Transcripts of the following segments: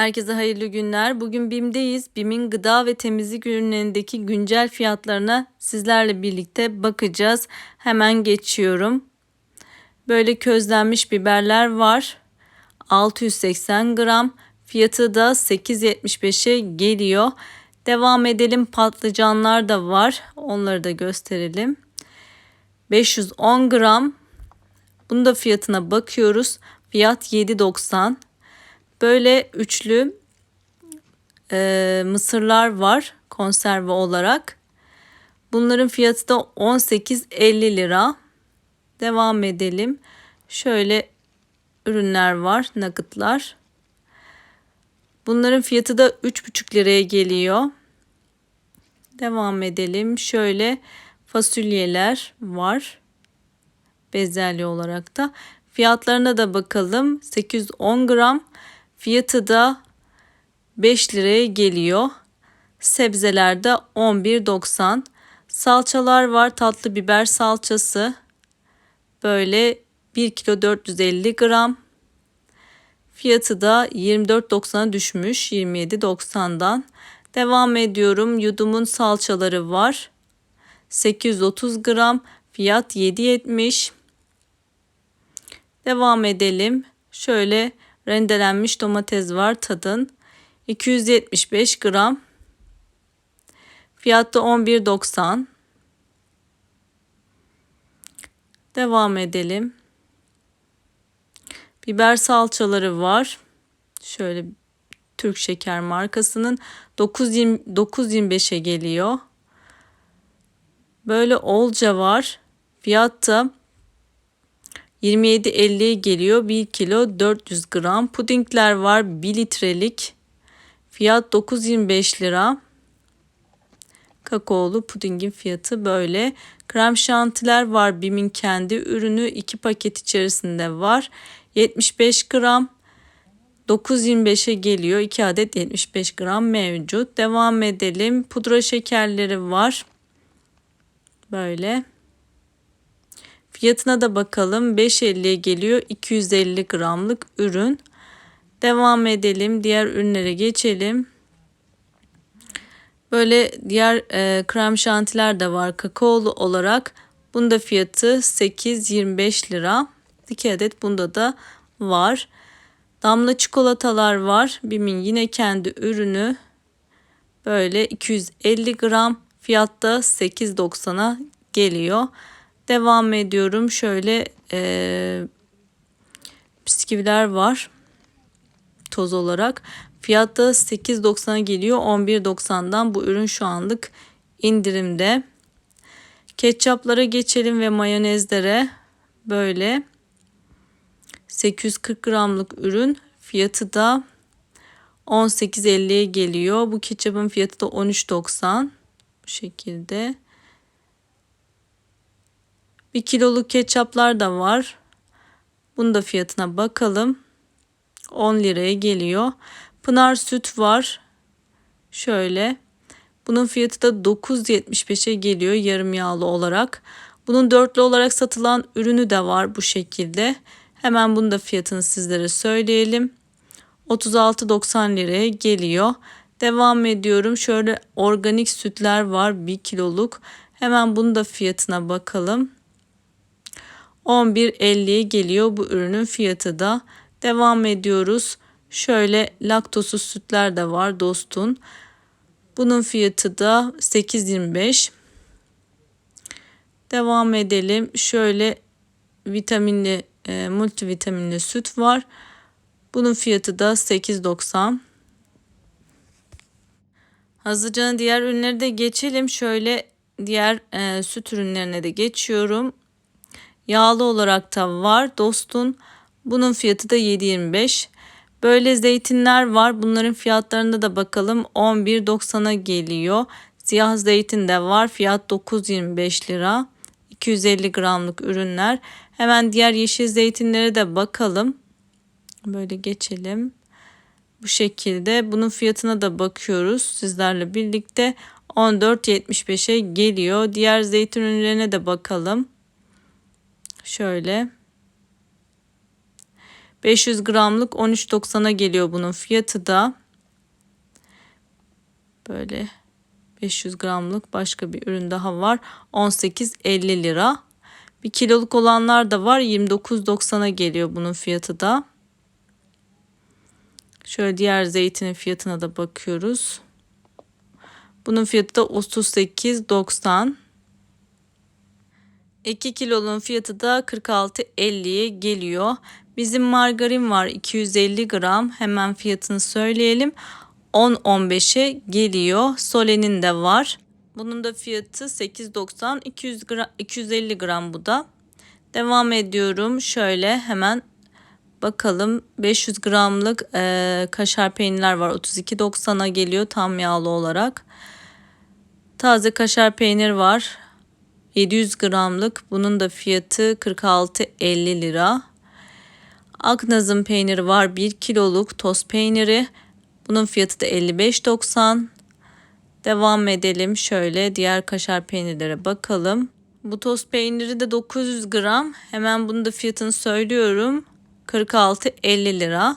Herkese hayırlı günler. Bugün BİM'deyiz. BİM'in gıda ve temizlik ürünlerindeki güncel fiyatlarına sizlerle birlikte bakacağız. Hemen geçiyorum. Böyle közlenmiş biberler var. 680 gram. Fiyatı da 8.75'e geliyor. Devam edelim. Patlıcanlar da var. Onları da gösterelim. 510 gram. Bunun da fiyatına bakıyoruz. Fiyat 7.90. Böyle üçlü e, mısırlar var konserve olarak. Bunların fiyatı da 18.50 lira. Devam edelim. Şöyle ürünler var, nakıtlar. Bunların fiyatı da 3,5 liraya geliyor. Devam edelim. Şöyle fasulyeler var. Bezelye olarak da. Fiyatlarına da bakalım. 810 gram Fiyatı da 5 liraya geliyor. Sebzelerde 11.90. Salçalar var. Tatlı biber salçası. Böyle 1 kilo 450 gram. Fiyatı da 24.90'a düşmüş 27.90'dan. Devam ediyorum. Yudumun salçaları var. 830 gram. Fiyat 7.70. Devam edelim. Şöyle rendelenmiş domates var tadın. 275 gram. Fiyatı 11.90. Devam edelim. Biber salçaları var. Şöyle Türk Şeker markasının 9.25'e geliyor. Böyle olca var. Fiyatta 27.50'ye geliyor 1 kilo 400 gram. Pudingler var 1 litrelik. Fiyat 9.25 lira. Kakaolu pudingin fiyatı böyle. Krem şantiler var. Bim'in kendi ürünü 2 paket içerisinde var. 75 gram. 9.25'e geliyor. 2 adet 75 gram mevcut. Devam edelim. Pudra şekerleri var. Böyle. Fiyatına da bakalım. 5.50'ye geliyor. 250 gramlık ürün. Devam edelim. Diğer ürünlere geçelim. Böyle diğer e, krem şantiler de var kakaolu olarak. Bunda fiyatı 8.25 lira. 2 adet bunda da var. Damla çikolatalar var. Bim'in yine kendi ürünü. Böyle 250 gram fiyatta 8.90'a geliyor. Devam ediyorum. Şöyle e, bisküviler var. Toz olarak. Fiyatta 8.90'a geliyor. 11.90'dan bu ürün şu anlık indirimde. Ketçaplara geçelim ve mayonezlere böyle 840 gramlık ürün fiyatı da 18.50'ye geliyor. Bu ketçapın fiyatı da 13.90 bu şekilde. Bir kiloluk ketçaplar da var. Bunun da fiyatına bakalım. 10 liraya geliyor. Pınar süt var. Şöyle. Bunun fiyatı da 9.75'e geliyor yarım yağlı olarak. Bunun dörtlü olarak satılan ürünü de var bu şekilde. Hemen bunun da fiyatını sizlere söyleyelim. 36.90 liraya geliyor. Devam ediyorum. Şöyle organik sütler var 1 kiloluk. Hemen bunun da fiyatına bakalım. 11.50'ye geliyor bu ürünün fiyatı da. Devam ediyoruz. Şöyle laktosuz sütler de var dostun. Bunun fiyatı da 8.25. Devam edelim. Şöyle vitaminli e, multivitaminli süt var. Bunun fiyatı da 8.90. Hızlıca diğer ürünleri de geçelim. Şöyle diğer e, süt ürünlerine de geçiyorum. Yağlı olarak da var dostun. Bunun fiyatı da 7.25. Böyle zeytinler var. Bunların fiyatlarında da bakalım. 11.90'a geliyor. Siyah zeytin de var. Fiyat 9.25 lira. 250 gramlık ürünler. Hemen diğer yeşil zeytinlere de bakalım. Böyle geçelim. Bu şekilde bunun fiyatına da bakıyoruz sizlerle birlikte 14.75'e geliyor. Diğer zeytin ürünlerine de bakalım. Şöyle. 500 gramlık 13.90'a geliyor bunun fiyatı da. Böyle 500 gramlık başka bir ürün daha var. 18.50 lira. Bir kiloluk olanlar da var. 29.90'a geliyor bunun fiyatı da. Şöyle diğer zeytinin fiyatına da bakıyoruz. Bunun fiyatı da 38.90. 2 kilolun fiyatı da 46.50'ye geliyor. Bizim margarin var 250 gram. Hemen fiyatını söyleyelim. 10-15'e geliyor. Solenin de var. Bunun da fiyatı 8.90 200 gram, 250 gram bu da. Devam ediyorum. Şöyle hemen bakalım 500 gramlık e, kaşar peynirler var. 32.90'a geliyor tam yağlı olarak. Taze kaşar peynir var. 700 gramlık. Bunun da fiyatı 46.50 lira. Aknaz'ın peyniri var. 1 kiloluk toz peyniri. Bunun fiyatı da 55.90. Devam edelim. Şöyle diğer kaşar peynirlere bakalım. Bu toz peyniri de 900 gram. Hemen bunu da fiyatını söylüyorum. 46.50 lira.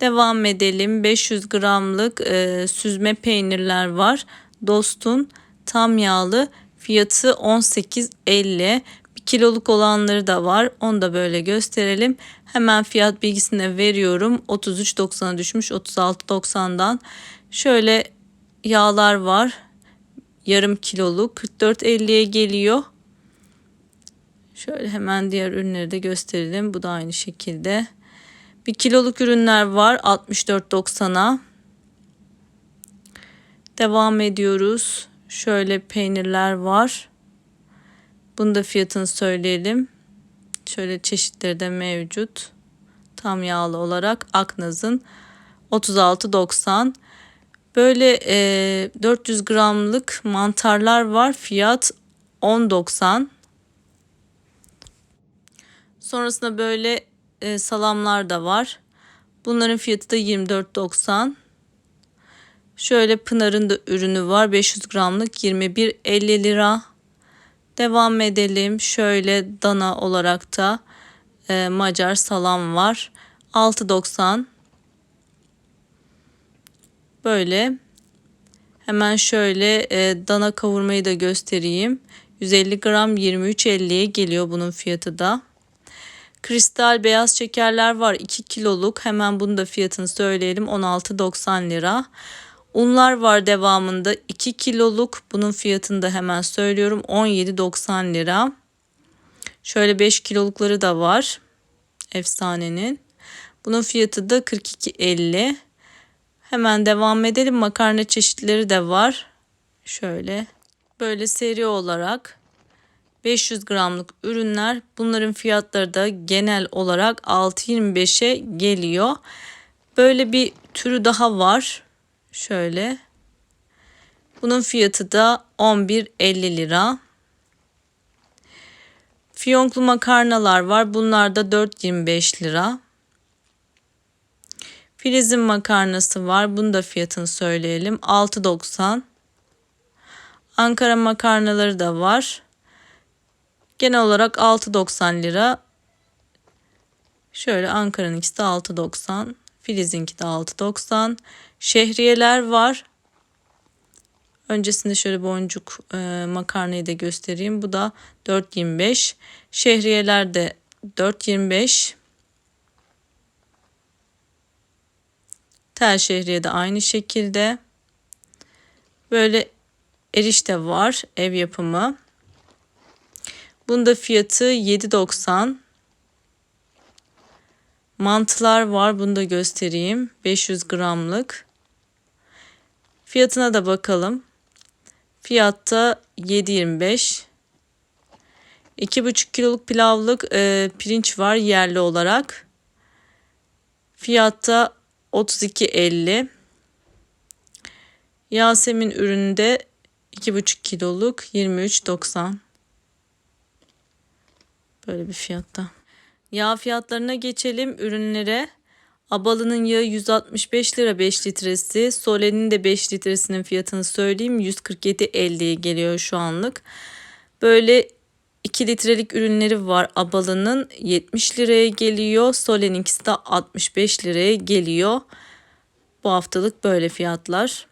Devam edelim. 500 gramlık e, süzme peynirler var. Dostun tam yağlı fiyatı 18.50. Bir kiloluk olanları da var. Onu da böyle gösterelim. Hemen fiyat bilgisini veriyorum. 33.90'a düşmüş 36.90'dan. Şöyle yağlar var. Yarım kiloluk 44.50'ye geliyor. Şöyle hemen diğer ürünleri de gösterelim. Bu da aynı şekilde. Bir kiloluk ürünler var 64.90'a. Devam ediyoruz. Şöyle peynirler var. Bunu da fiyatını söyleyelim. Şöyle çeşitleri de mevcut. Tam yağlı olarak Aknaz'ın 36.90. Böyle e, 400 gramlık mantarlar var. Fiyat 10.90. Sonrasında böyle e, salamlar da var. Bunların fiyatı da 24.90. Şöyle Pınar'ın da ürünü var. 500 gramlık 21.50 lira. Devam edelim. Şöyle dana olarak da e, Macar salam var. 6.90. Böyle. Hemen şöyle e, dana kavurmayı da göstereyim. 150 gram 23.50'ye geliyor bunun fiyatı da. Kristal beyaz şekerler var 2 kiloluk. Hemen bunu da fiyatını söyleyelim 16.90 lira. Unlar var devamında 2 kiloluk. Bunun fiyatını da hemen söylüyorum 17.90 lira. Şöyle 5 kilolukları da var. Efsanenin. Bunun fiyatı da 42.50. Hemen devam edelim. Makarna çeşitleri de var. Şöyle böyle seri olarak 500 gramlık ürünler. Bunların fiyatları da genel olarak 6.25'e geliyor. Böyle bir türü daha var. Şöyle. Bunun fiyatı da 11.50 lira. Fiyonklu makarnalar var. Bunlar da 4.25 lira. Filizin makarnası var. Bunun da fiyatını söyleyelim. 6.90. Ankara makarnaları da var. Genel olarak 6.90 lira. Şöyle Ankara'nın ikisi de 6.90. Filiz'inki de 6.90. Şehriyeler var. Öncesinde şöyle boncuk e, makarnayı da göstereyim. Bu da 4.25. Şehriyeler de 4.25. Tel şehriye de aynı şekilde. Böyle erişte var ev yapımı. Bunda fiyatı 7.90. Mantılar var. Bunu da göstereyim. 500 gramlık. Fiyatına da bakalım. Fiyatta 7.25. 2,5 kiloluk pilavlık e, pirinç var yerli olarak. Fiyatta 32.50. Yasemin üründe 2,5 kiloluk 23.90. Böyle bir fiyatta. Yağ fiyatlarına geçelim ürünlere. Abalı'nın yağı 165 lira 5 litresi. Sole'nin de 5 litresinin fiyatını söyleyeyim. 147.50'ye geliyor şu anlık. Böyle 2 litrelik ürünleri var. Abalı'nın 70 liraya geliyor. Solen'inkisi de 65 liraya geliyor. Bu haftalık böyle fiyatlar.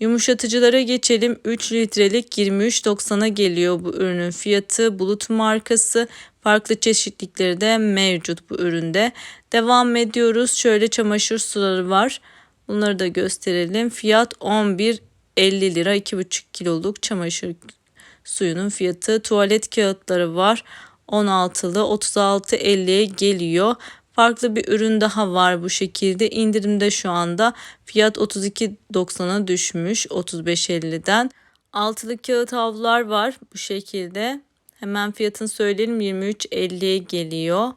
Yumuşatıcılara geçelim. 3 litrelik 23.90'a geliyor bu ürünün fiyatı. Bulut markası farklı çeşitlikleri de mevcut bu üründe. Devam ediyoruz. Şöyle çamaşır suları var. Bunları da gösterelim. Fiyat 11.50 lira 2,5 kiloluk çamaşır suyunun fiyatı. Tuvalet kağıtları var. 16'lı 36.50'ye geliyor. Farklı bir ürün daha var bu şekilde. İndirimde şu anda fiyat 32.90'a düşmüş 35.50'den. Altılı kağıt havlular var bu şekilde. Hemen fiyatını söyleyelim 23.50'ye geliyor.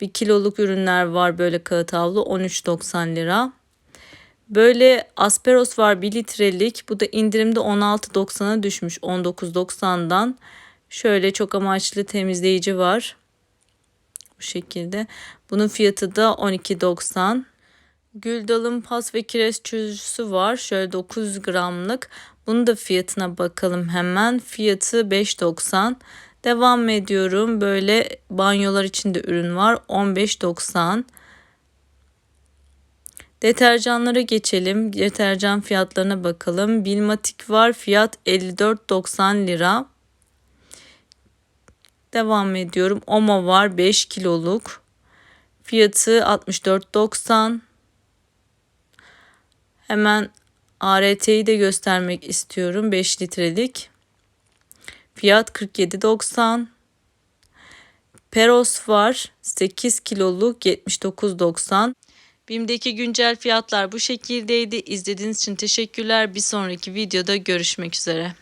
Bir kiloluk ürünler var böyle kağıt havlu 13.90 lira. Böyle Asperos var 1 litrelik. Bu da indirimde 16.90'a düşmüş 19.90'dan. Şöyle çok amaçlı temizleyici var. Bu şekilde. Bunun fiyatı da 12.90. Güldal'ın pas ve kireç çözücüsü var. Şöyle 900 gramlık. Bunun da fiyatına bakalım hemen. Fiyatı 5.90. Devam ediyorum. Böyle banyolar için de ürün var. 15.90. Deterjanlara geçelim. Deterjan fiyatlarına bakalım. Bilmatik var. Fiyat 54.90 lira. Devam ediyorum. Oma var 5 kiloluk. Fiyatı 64.90. Hemen ART'yi de göstermek istiyorum. 5 litrelik. Fiyat 47.90. Peros var. 8 kiloluk 79.90. BİM'deki güncel fiyatlar bu şekildeydi. İzlediğiniz için teşekkürler. Bir sonraki videoda görüşmek üzere.